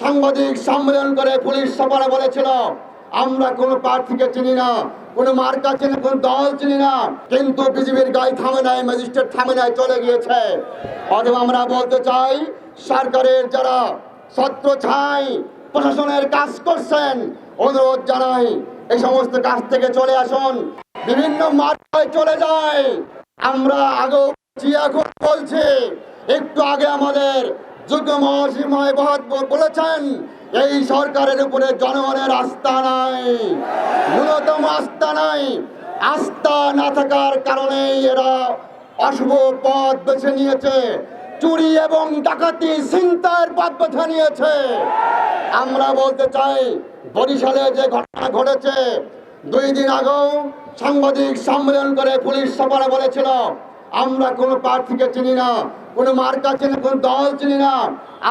সাংবাদিক সম্মেলন করে পুলিশ সফরে বলেছিল, আমরা কোন প্রার্থীকে চিনি না, কোন মার্কা চিনি, কোন দল চিনি না, কিন্তু বিজেপির গায়ে থামে নাই, ম্যাজিস্ট্রেট থামে নাই, চলে গিয়েছে। অথবা আমরা বলতে চাই, সরকারের যারা ছত্র ছাই, প্রশাসনের কাজ করছেন, অনুরোধ জানাই এই সমস্ত কাজ থেকে চলে আসুন। বিভিন্ন মার্কায় চলে যায় আমরা আগেও এখন বলছি, একটু আগে আমাদের যুগ্ম মহাসিময় বাহাদুর বলেছেন, এই সরকারের উপরে জনগণের আস্থা নাই। ন্যূনতম আস্থা নাই। আস্থা না থাকার কারণে এরা অশুভ পথ বেছে নিয়েছে। চুরি এবং ডাকাতি চিন্তার পথ বেছে নিয়েছে। আমরা বলতে চাই, বরিশালে যে ঘটনা ঘটেছে, দুই দিন আগেও সাংবাদিক সম্মেলন করে পুলিশ সফরে বলেছিল, আমরা কোনো প্রার্থীকে চিনি না, কোনো মার্কা চিনি, কোনো দল চিনি না,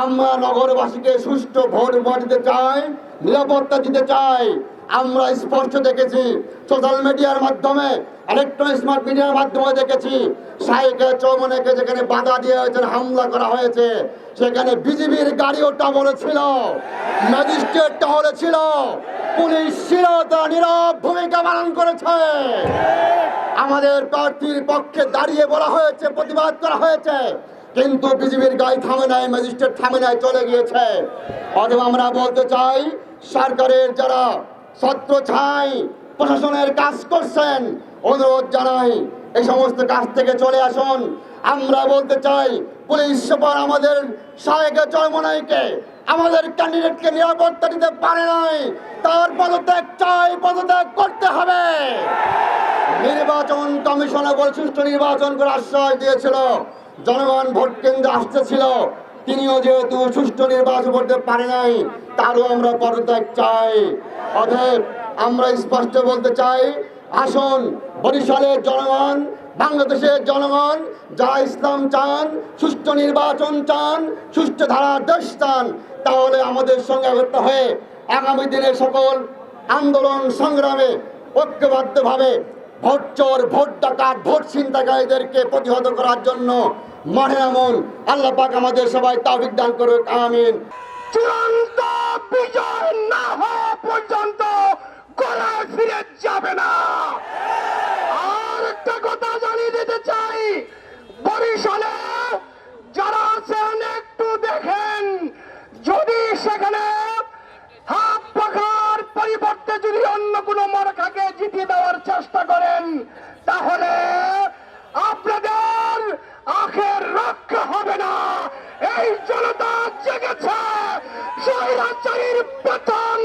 আমরা নগরবাসীকে সুষ্ঠু ভোট ভোট দিতে চাই, নিরাপত্তা দিতে চাই আমরা স্পষ্ট দেখেছি সোশ্যাল মিডিয়ার মাধ্যমে ইলেকট্রনিক স্মার্ট মিডিয়ার মাধ্যমে দেখেছি সাইকে চৌমনেকে যেখানে বাধা দিয়ে হয়েছে, হামলা করা হয়েছে, সেখানে বিজিবির গাড়িও টাবলে ছিল ম্যাজিস্ট্রেট টাহলে ছিল, পুলিশ ছিল, তারা নীরব ভূমিকা পালন করেছে। আমাদের প্রার্থীর পক্ষে দাঁড়িয়ে বলা হয়েছে, প্রতিবাদ করা হয়েছে, কিন্তু বিজেপির গায়ে থামে নাই ম্যাজিস্ট্রেট থামে নাই, চলে গিয়েছে। অথবা আমরা বলতে চাই, সরকারের যারা ছত্র ছাই প্রশাসনের কাজ করছেন। অনুরোধ জানাই, এই সমস্ত কাজ থেকে চলে আসুন। আমরা বলতে চাই, পুলিশ সুপার আমাদের সাহেকে চরমনাইকে, আমাদের ক্যান্ডিডেটকে নিরাপত্তা দিতে পারে নাই। তার পদত্যাগ চাই, পদত্যাগ করতে হবে। নির্বাচন কমিশনে সুষ্ঠু নির্বাচন করে আশ্বাস দিয়েছিল। জনগণ ভোট কেন্দ্রে আসতেছিল। তিনিও যেহেতু সুষ্ঠু নির্বাচন করতে পারে নাই, তারও আমরা পদত্যাগ চাই। অতএব আমরা স্পষ্ট বলতে চাই, আসুন, বরিশালের জনগণ, বাংলাদেশের জনগণ যারা ইসলাম চান, সুষ্ঠু নির্বাচন চান, সুষ্ঠু ধারার দেশ চান, তাহলে আমাদের সঙ্গে একত্র হয়ে আগামী দিনে সকল আন্দোলন সংগ্রামে ঐক্যবদ্ধভাবে ভোট চোর ভোট ডাকাত ভোট ছিনতাকারীদেরকে প্রতিহত করার জন্য মাঠে নামুন। আল্লাহ পাক আমাদের সবাই তাওফিক দান করুক, আমিন। চূড়ান্ত বিজয় না হওয়া পর্যন্ত গলায় ফিরে যাবে না। আর একটা কথা জানিয়ে দিতে চাই, বরিশালে যারা আছেন একটু দেখেন, যদি সেখানে হাত পাখার পরিবর্তে যদি অন্য কোনো দেওয়ার চেষ্টা করেন তাহলে আপনাদের আখের রক্ষা হবে না। এই জনতা জেগেছে। স্বৈরাচারীর পতন